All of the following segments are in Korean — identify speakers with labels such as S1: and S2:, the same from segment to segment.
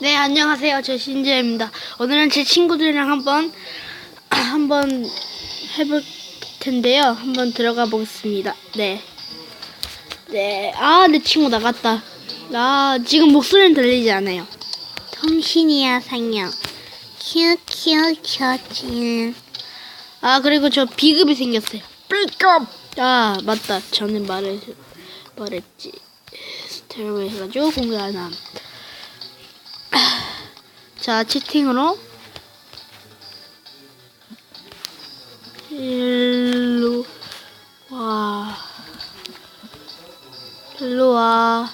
S1: 네, 안녕하세요. 저 신재입니다. 오늘은 제 친구들이랑 한번 한번 해볼 텐데요. 한번 들어가 보겠습니다. 네. 네. 아, 내 친구 나갔다. 나 지금 목소리는 들리지 않아요. 통신이야, 상냥. 큐큐큐 아, 그리고 저 비급이 생겼어요.
S2: 삐cấp
S1: 아, 맞다. 전에 말해 말했지. 스테레오 해가지고 공개 안 함. 자, 채팅으로 일로 와. 일로 와.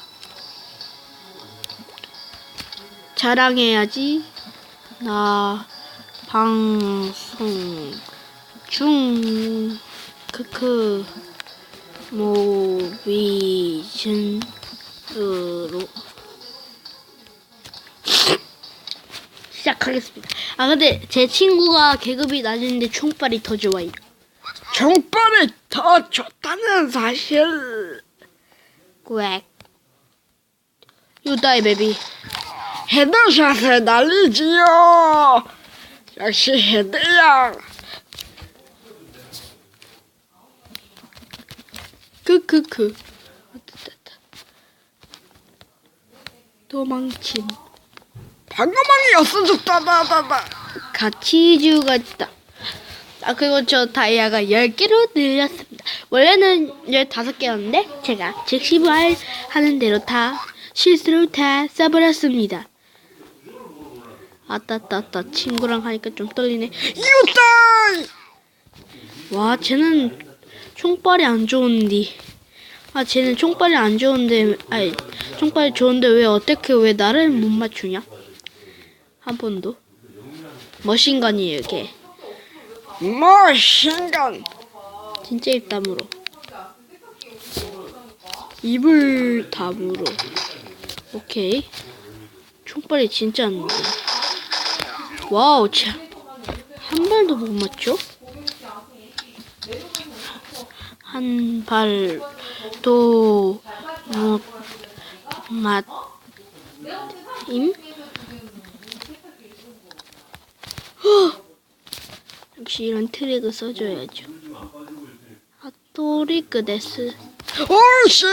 S1: 자랑해야지. 나 방송 중 크크 모비즌으로 시작하겠습니다. 아 근데 제 친구가 계급이 낮은데 총발이 더 좋아요.
S2: 총발이 더 좋다는 사실
S1: 꽥. 유다이 베비.
S2: 헤드샷에 날리지요 역시 헤드야
S1: 크크크. 도망친.
S2: 방금왕이었어 죽다다다다
S1: 같이 죽었다. 아, 그리고 저 다이아가 10개로 늘렸습니다. 원래는 15개였는데, 제가 즉시 부활하는 대로 다, 실수로 다 써버렸습니다. 아따따따, 친구랑 하니까 좀 떨리네.
S2: 유다이
S1: 와, 쟤는 총발이 안 좋은디. 아, 쟤는 총발이 안 좋은데, 아니, 총발이 좋은데 왜 어떻게 왜 나를 못 맞추냐? 한 번도. 머신건이에요, 걔.
S2: 뭐 신간
S1: 진짜 입담으로. 입을 담으로. 오케이. 총발이 진짜 안 돼. 와우, 참. 한 발도 못 맞죠? 한 발도 못 맞임? 헉! 역시 이런 트릭을 써줘야죠. 아토리크 데스.
S2: 옳시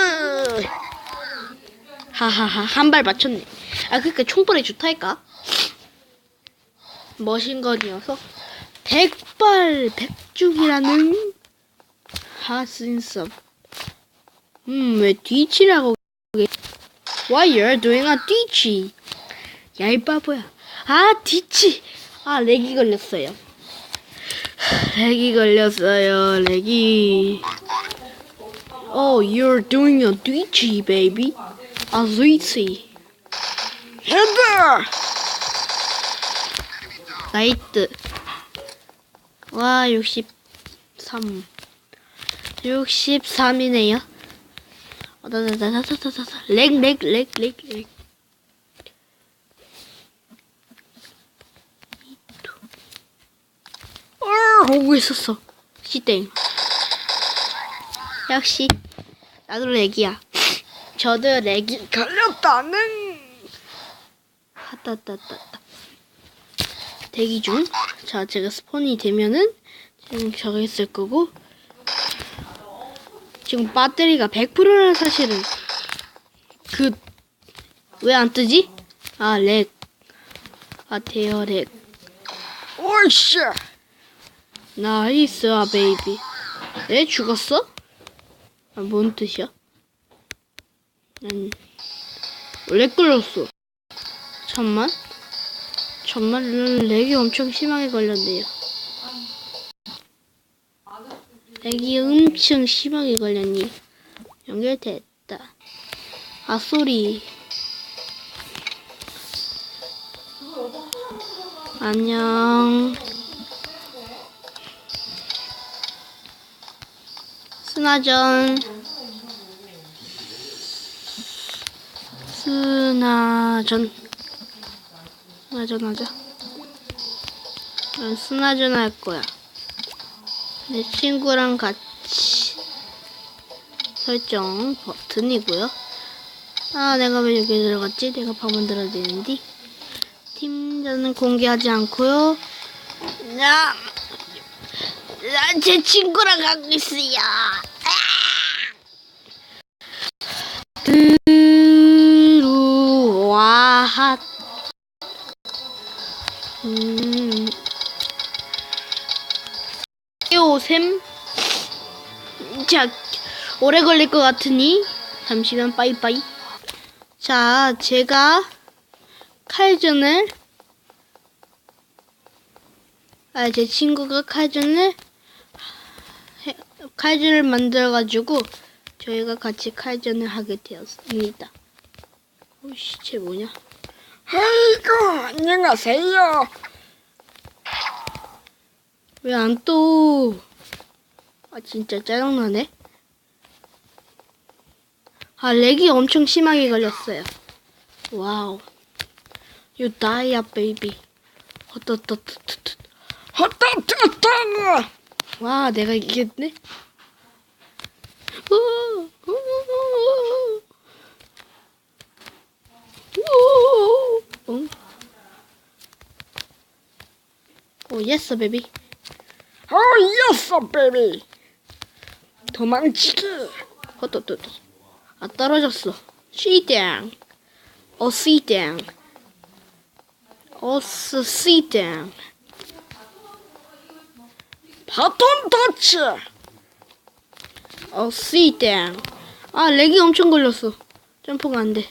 S1: 하하하 한 발 맞췄네. 아 그니까 총발이 좋다니까. 머신건이어서 백발 백중이라는 하신섭. 음 왜 뒤치라고? Why you're doing a 뒤치? 야 이 바보야. 아 뒤치. 아 렉이 걸렸어요. 렉이 걸렸어요. 렉이. Oh, you're doing a 뒤치, baby. 아 스위치.
S2: 헤드
S1: 나이트. 와, 63. 63이네요. 어, 다다다다다다다. 렉, 렉, 렉, 렉, 렉. 어, 오고 있었어. 시땡. 역시, 나도 렉이야. 저도 렉이.
S2: 걸렸다는
S1: 하따따따따. 대기 중. 자, 제가 스폰이 되면은 지금 저거 있을 거고. 지금 배터리가 100%라는 사실을 그왜 안 뜨지? 아, 렉. 아, 대여 렉.
S2: 옳시
S1: 나이스, 아, 베이비. 에? 죽었어? 아, 뭔 뜻이야? 난, 렉 걸렸어. 잠만. 정말 렉이 엄청 심하게 걸렸네요. 렉이 엄청 심하게 걸렸니? 연결됐다. 아, 소리. 안녕. 스나전. 스나전. 스나전 하자. 난 스나전 할 거야. 내 친구랑 같이 설정 버튼이고요. 아, 내가 왜 여기 들어갔지? 내가 밥 만들어야 되는데. 팀전은 공개하지 않고요. 나, 나제 친구랑 가고 있어요. 들어와 핫. 음. 오셈. 자, 오래 걸릴 것 같으니 잠시만 빠이빠이. 자, 제가 칼전을 아, 제 친구가 칼전을 해- 칼전을 만들어 가지고 저희가 같이 칼전을 하게 되었습니다. 오씨, 쟤 뭐냐?
S2: 아이고, 안녕하세요.
S1: 왜 안 또? 아 진짜 짜증나네. 아 렉이 엄청 심하게 걸렸어요. 와우. You die, baby. 헛헛헛헛헛.
S2: 헛다투투.
S1: 와 내가 이겼네. 오 예스 베비.
S2: 오, 예스, 베이비. 도망치기.
S1: 헛헛헛. 아 떨어졌어. 시당. 어 시당. 어스 시당.
S2: 바톤 터치.
S1: 어 시당. 아 렉이 엄청 걸렸어. 점프가 안 돼.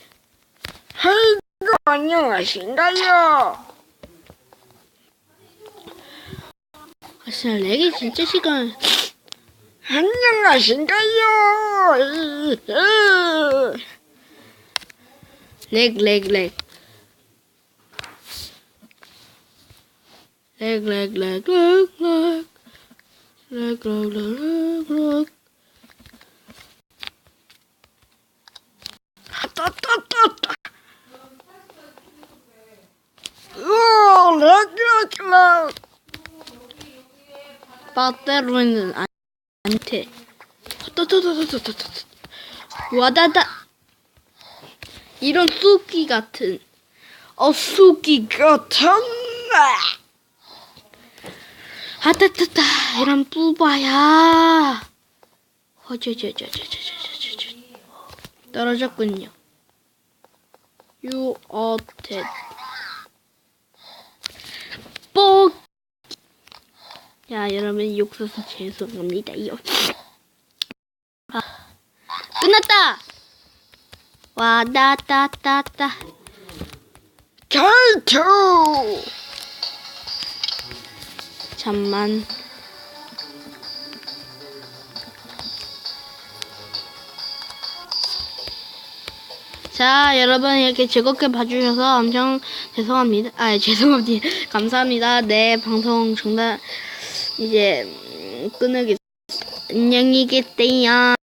S2: 아이고, 안녕하신가요?
S1: 아 진짜 렉이 진짜 시간.
S2: 안녕하신가요?
S1: 렉, 렉. 렉, 렉, 렉, 렉, 렉. 렉, 렉, 렉, 렉, 렉.
S2: 따따따따. 오, 렉렉렉.
S1: 빠따로는 안, 안 돼. 와다다. 이런 쑥기 같은. 어, 쑥기.
S2: 같은
S1: 아따따따. 이런 뿌바야. 어저저저저저저저저. 떨어졌군요. You are dead. 뻑. 야, 여러분 욕서서 죄송합니다. 요. 아, 끝났다. 와, 따따따따.
S2: 결투.
S1: 잠만. 자, 여러분 이렇게 즐겁게 봐주셔서 엄청 죄송합니다. 아, 죄송합니다. 감사합니다. 네, 방송 중단 이제 음, 끊으겠. 안녕히 계세요.